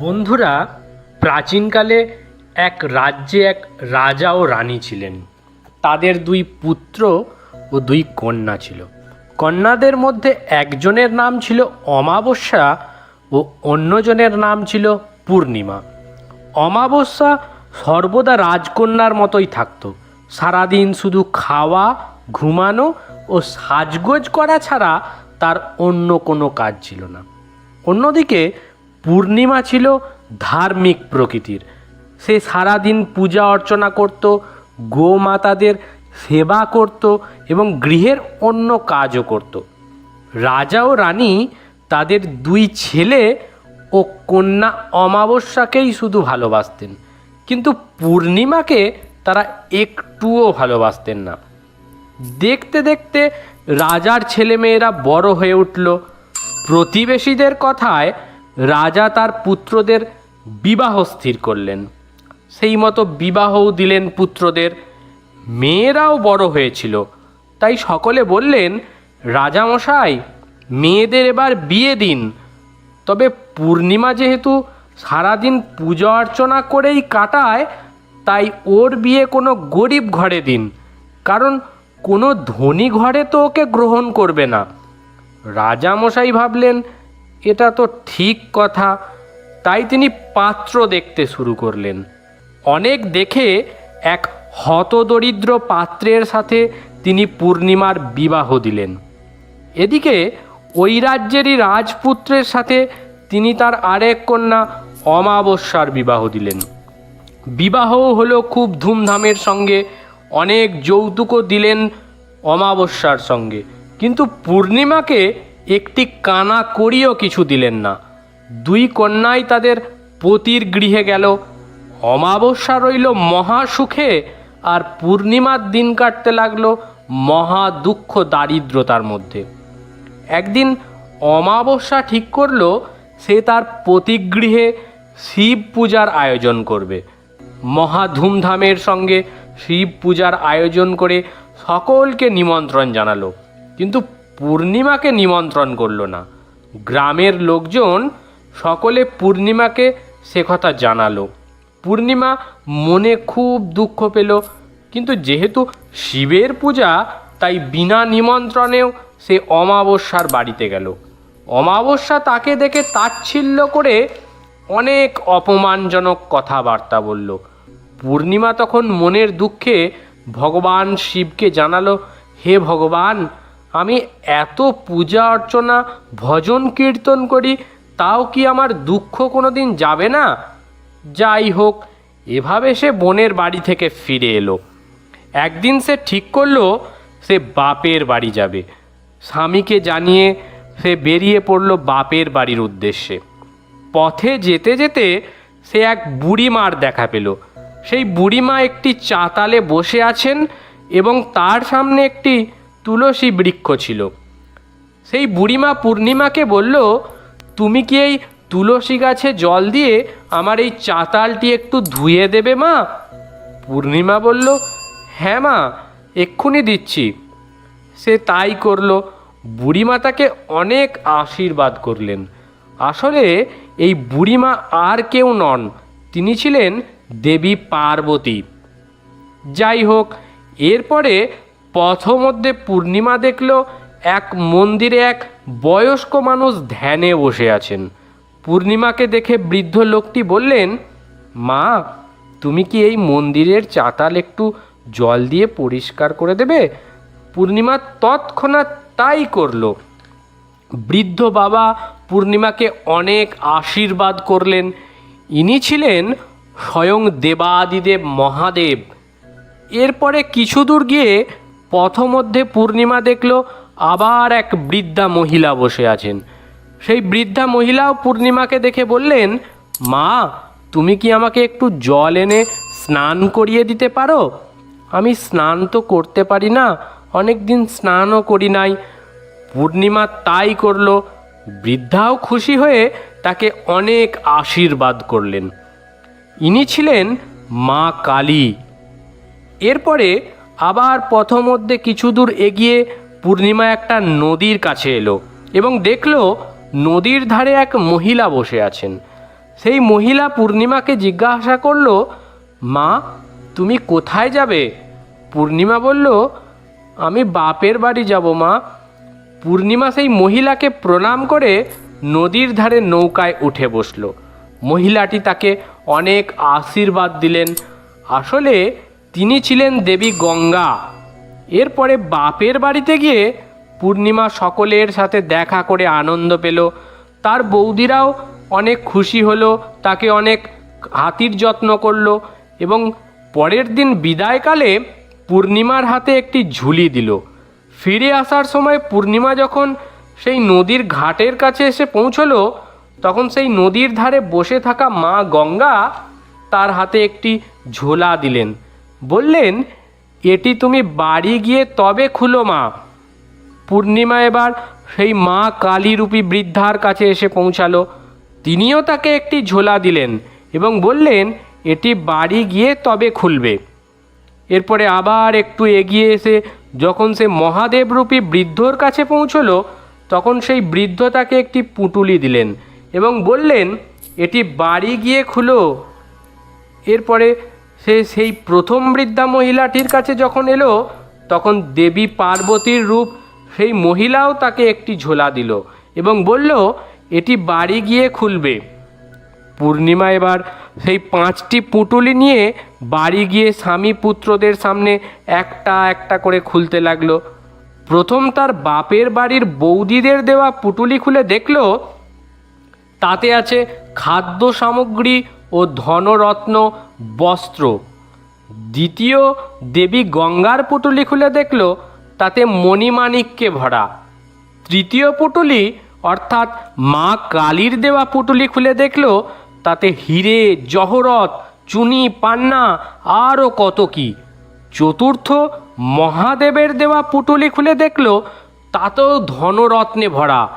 বন্ধুরা, প্রাচীনকালে এক রাজ্যে এক রাজা ও রানী ছিলেন। তাদের দুই পুত্র ও দুই কন্যা ছিল। কন্যাদের মধ্যে একজনের নাম ছিল অমাবস্যা ও অন্যজনের নাম ছিল পূর্ণিমা। অমাবস্যা সর্বদা রাজকন্যার মতোই থাকতো। সারাদিন শুধু খাওয়া, ঘুমানো ও সাজগোজ করা ছাড়া তার অন্য কোনো কাজ ছিল না। অন্যদিকে পূর্ণিমা ছিল ধার্মিক প্রকৃতির। সে সারাদিন পূজা অর্চনা করত, গোমাতাদের সেবা করত এবং গৃহের অন্য কাজও করত। রাজা ও রানী তাদের দুই ছেলে ও কন্যা অমাবস্যাকেই শুধু ভালোবাসতেন। কিন্তু পূর্ণিমাকে তারা একটুও ভালোবাসতেন না। দেখতে দেখতে রাজার ছেলেমেয়েরা বড় হয়ে উঠল। প্রতিবেশীদের কথায় রাজা তার পুত্রদের বিবাহ স্থির করলেন। সেই মতো বিবাহও দিলেন পুত্রদের। মেয়েরাও বড় হয়েছিল। তাই সকলে বললেন, রাজামশাই, মেয়েদের এবার বিয়ে দিন। তবে পূর্ণিমা যেহেতু সারাদিন পূজা অর্চনা করেই কাটায়, তাই ওর বিয়ে কোনো গরিব ঘরে দিন। কারণ কোনো ধনী ঘরে তো ওকে গ্রহণ করবে না। রাজামশাই ভাবলেন এটা তো ঠিক কথা। তাই তিনি পাত্র দেখতে শুরু করলেন। অনেক দেখে এক হতদরিদ্র পাত্রের সাথে তিনি পূর্ণিমার বিবাহ দিলেন। এদিকে ওই রাজ্যেরই রাজপুত্রের সাথে তিনি তার আরেক কন্যা অমাবস্যার বিবাহ দিলেন। বিবাহও হলো খুব ধুমধামের সঙ্গে, অনেক যৌতুকও দিলেন অমাবস্যার সঙ্গে। কিন্তু পূর্ণিমাকে একটি কানা করিও কিছু দিলেন না। দুই কন্যাই তাদের পতির গৃহে গেল। অমাবস্যা রইল মহা সুখে আর পূর্ণিমার দিন কাটতে লাগল মহা দুঃখ দারিদ্রতার মধ্যে। একদিন অমাবস্যা ঠিক করল, সে তার পতিগৃহে শিব পূজার আয়োজন করবে। মহা ধুমধামের সঙ্গে শিব পূজার আয়োজন করে সকলকে নিমন্ত্রণ জানালো। কিন্তু পূর্ণিমাকে নিমন্ত্রণ করল না। গ্রামের লোকজন সকলে পূর্ণিমাকে সে কথা জানালো। পূর্ণিমা মনে খুব দুঃখ পেল, কিন্তু যেহেতু শিবের পূজা, তাই বিনা নিমন্ত্রণেও সে অমাবস্যার বাড়িতে গেল। অমাবস্যা তাকে দেখে তাচ্ছিল্য করে অনেক অপমানজনক কথাবার্তা বলল। পূর্ণিমা তখন মনের দুঃখে ভগবান শিবকে জানালো, হে ভগবান আমি এত পূজা অর্চনা, ভজন কীর্তন করি, তাও কি আমার দুঃখ কোনো দিন যাবে না? যাই হোক, এভাবে সে বোনের বাড়ি থেকে ফিরে এলো। একদিন সে ঠিক করল, সে বাপের বাড়ি যাবে। স্বামীকে জানিয়ে সে বেরিয়ে পড়ল বাপের বাড়ির উদ্দেশ্যে। পথে যেতে যেতে সে এক বুড়িমার দেখা পেল। সেই বুড়িমা একটি চাতালে বসে আছেন এবং তার সামনে একটি তুলসী বৃক্ষ ছিল। সেই বুড়িমা পূর্ণিমাকে বলল, তুমি কি এই তুলসী গাছে জল দিয়ে আমার এই চাতালটি একটু ধুয়ে দেবে মা? পূর্ণিমা বলল হ্যাঁ মা, এক্ষুনি দিচ্ছি। সে তাই করল। বুড়িমা তাকে অনেক আশীর্বাদ করলেন। আসলে এই বুড়িমা আর কেউ নন, তিনি ছিলেন দেবী পার্বতী। যাই হোক, এরপরে পথমধ্যে পূর্ণিমা দেখল এক মন্দিরে এক বয়স্ক মানুষ ধ্যানে বসে আছেন। পূর্ণিমাকে দেখে বৃদ্ধ লোকটি বললেন, মা, তুমি কি এই মন্দিরের চাতাল একটু জল দিয়ে পরিষ্কার করে দেবে? পূর্ণিমা তৎক্ষণাৎ তাই করল। বৃদ্ধ বাবা পূর্ণিমাকে অনেক আশীর্বাদ করলেন। ইনি ছিলেন স্বয়ং দেবাদিদেব মহাদেব। এরপরে কিছু দূর গিয়ে পথমধ্যে পূর্ণিমা দেখল, আবার এক বৃদ্ধা মহিলা বসে আছেন। সেই বৃদ্ধা মহিলাও পূর্ণিমাকে দেখে বললেন, মা, তুমি কি আমাকে একটু জল এনে স্নান করিয়ে দিতে পারো? আমি স্নান তো করতে পারি না অনেক দিন স্নানও করি নাই। পূর্ণিমা তাই করল। বৃদ্ধাও খুশি হয়ে তাকে অনেক আশীর্বাদ করলেন। ইনি ছিলেন মা কালী। এরপরে আবার পথমধ্যে কিছু দূর এগিয়ে পূর্ণিমা একটা নদীর কাছে এলো এবং দেখল নদীর ধারে এক মহিলা বসে আছেন। সেই মহিলা পূর্ণিমাকে জিজ্ঞাসা করল, মা, তুমি কোথায় যাবে? পূর্ণিমা বলল, আমি বাপের বাড়ি যাব, মা। পূর্ণিমা সেই মহিলাকে প্রণাম করে নদীর ধারে নৌকায় উঠে বসল। মহিলাটি তাকে অনেক আশীর্বাদ দিলেন। আসলে তিনি ছিলেন দেবী গঙ্গা। এরপরে বাপের বাড়িতে গিয়ে পূর্ণিমা সকলের সাথে দেখা করে আনন্দ পেল। তার বৌদিরাও অনেক খুশি হলো, তাকে অনেক হাতির যত্ন করল এবং পরের দিন বিদায়কালে পূর্ণিমার হাতে একটি ঝুলি দিল। ফিরে আসার সময় পূর্ণিমা যখন সেই নদীর ঘাটের কাছে এসে পৌঁছলো, তখন সেই নদীর ধারে বসে থাকা মা গঙ্গা তার হাতে একটি ঝোলা দিলেন। বললেন, এটি তুমি বাড়ি গিয়ে তবে খুলো মা। পূর্ণিমা এবার সেই মা কালীরূপী বৃদ্ধার কাছে এসে পৌঁছালো। তিনিও তাকে একটি ঝোলা দিলেন এবং বললেন, এটি বাড়ি গিয়ে তবে খুলবে। এরপরে আবার একটু এগিয়ে এসে যখন সে মহাদেবরূপী বৃদ্ধর কাছে পৌঁছলো, তখন সেই বৃদ্ধ তাকে একটি পুঁটুলি দিলেন এবং বললেন, এটি বাড়ি গিয়ে খুলো। এরপরে সে সেই প্রথম বৃদ্ধা মহিলাটির কাছে যখন এলো, তখন দেবী পার্বতীর রূপ সেই মহিলাও তাকে একটি ঝোলা দিল এবং বলল, এটি বাড়ি গিয়ে খুলবে। পূর্ণিমা এবার সেই পাঁচটি পুঁটুলি নিয়ে বাড়ি গিয়ে স্বামী পুত্রদের সামনে একটা একটা করে খুলতে লাগল। প্রথম তার বাপের বাড়ির বৌদিদের দেওয়া পুটুলি খুলে দেখল, তাতে আছে খাদ্য সামগ্রী ও ধনরত্ন বস্ত্র। দ্বিতীয়, দেবী গঙ্গার পুটুলি খুলে দেখল, তাতে মণিমাণিক্যে ভরা। তৃতীয় পুটুলি, অর্থাৎ মা কালীর দেওয়া পুটুলি খুলে দেখল, তাতে হিরে, জহরত, চুনি, পান্না, আরও কত কি। চতুর্থ, মহাদেবের দেওয়া পুটুলি খুলে দেখল, তাতেও ধনরত্নে ভরা।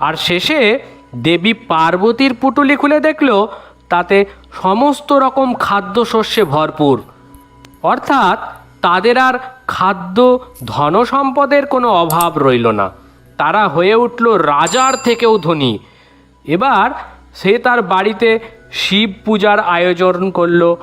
আর শেষে, দেবী পার্বতীর পুটুলি খুলে দেখল তাতে সমস্ত রকম খাদ্যশস্যে ভরপুর। অর্থাৎ তাদের আর খাদ্য ধনসম্পদের কোনো অভাব রইল না। তারা হয়ে উঠল রাজার থেকেও ধনী। এবার সে তার বাড়িতে শিব পূজার আয়োজন করল।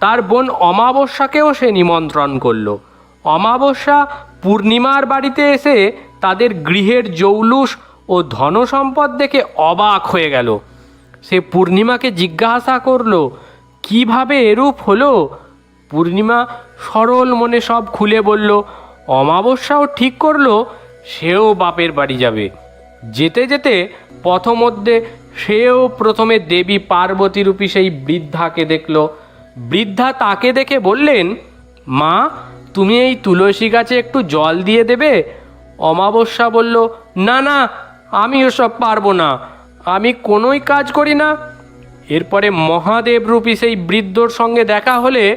তার বোন অমাবস্যাকেও সে নিমন্ত্রণ করল। অমাবস্যা পূর্ণিমার বাড়িতে এসে তাদের গৃহের জৌলুস ও ধনসম্পদ দেখে অবাক হয়ে গেল। সে পূর্ণিমাকে জিজ্ঞাসা করল, কীভাবে এরূপ হলো? পূর্ণিমা সরল মনে সব খুলে বলল, অমাবস্যাও ঠিক করল, সেও বাপের বাড়ি যাবে। যেতে যেতে পথমধ্যে সেও প্রথমে দেবী পার্বতীরূপী সেই বৃদ্ধাকে দেখল। বৃদ্ধা তাকে দেখে বললেন, মা, তুমি এই তুলসী গাছে একটু জল দিয়ে দেবে? অমাবস্যা বলল, না না, আমি ওসব পারব না। আমি কোনোই কাজ করি না। এরপরে মহাদেব রূপী সেই বৃদ্ধর সঙ্গে দেখা হলে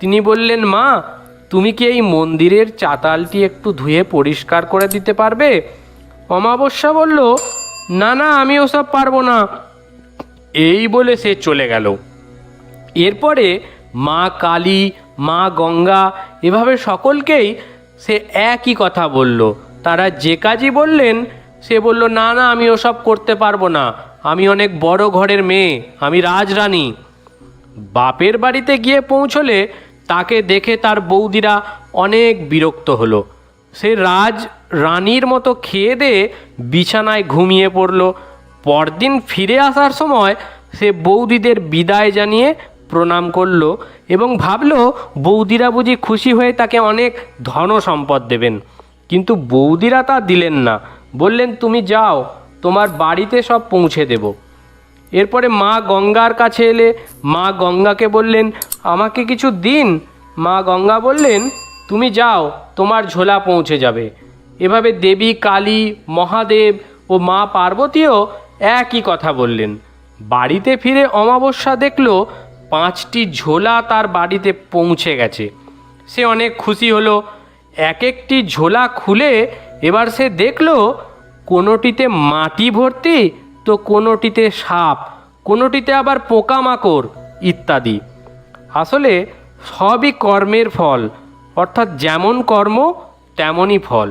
তিনি বললেন, মা, তুমি কি এই মন্দিরের চাতালটি একটু ধুয়ে পরিষ্কার করে দিতে পারবে? অমাবস্যা বলল, না না, আমি ওসব পারব না। এই বলে সে চলে গেল। এরপরে মা কালী, মা গঙ্গা, এভাবে সকলকেই সে একই কথা বলল। তারা যে কাজই বললেন সে বলল, না না, আমি ওসব করতে পারব না। আমি অনেক বড় ঘরের মেয়ে, আমি রাজরানী। বাপের বাড়িতে গিয়ে পৌঁছলে তাকে দেখে তার বৌদিরা অনেক বিরক্ত হলো। সে রাজ রানীর মতো খেয়ে দিয়ে বিছানায় ঘুমিয়ে পড়ল। পরদিন ফিরে আসার সময় সে বৌদিদের বিদায় জানিয়ে প্রণাম করল এবং ভাবলো, বৌদিরা বুঝি খুশি হয়ে তাকে অনেক ধন সম্পদ দেবেন। কিন্তু বৌদিরা তা দিলেন না। বললেন, তুমি যাও, তোমার বাড়িতে সব পৌঁছে দেবো। এরপরে মা গঙ্গার কাছে এলে মা গঙ্গাকে বললেন, আমাকে কিছু দিন। মা গঙ্গা বললেন, তুমি যাও, তোমার ঝোলা পৌঁছে যাবে। এভাবে দেবী, কালী, মহাদেব ও মা পার্বতীও একই কথা বললেন। বাড়িতে ফিরে অমাবস্যা দেখল, পাঁচটি ঝোলা তার বাড়িতে পৌঁছে গেছে। সে অনেক খুশি হলো। এক একটি ঝোলা খুলে এবার সে দেখল, কোনোটিতে মাটি ভর্তি, তো কোনোটিতে সাপ, কোনোটিতে আবার পোকামাকড় ইত্যাদি। আসলে সবই কর্মের ফল, অর্থাৎ যেমন কর্ম, তেমনই ফল।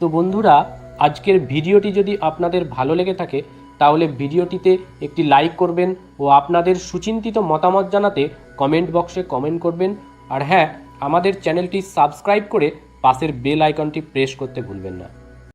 তো বন্ধুরা, আজকের ভিডিওটি যদি আপনাদের ভালো লেগে থাকে, তাহলে ভিডিওটিতে একটি লাইক করবেন ও আপনাদের সুচিন্তিত মতামত জানাতে কমেন্ট বক্সে কমেন্ট করবেন। আর হ্যাঁ আমাদের চ্যানেলটি সাবস্ক্রাইব করে পাশের বেল আইকনটি প্রেস করতে ভুলবেন না।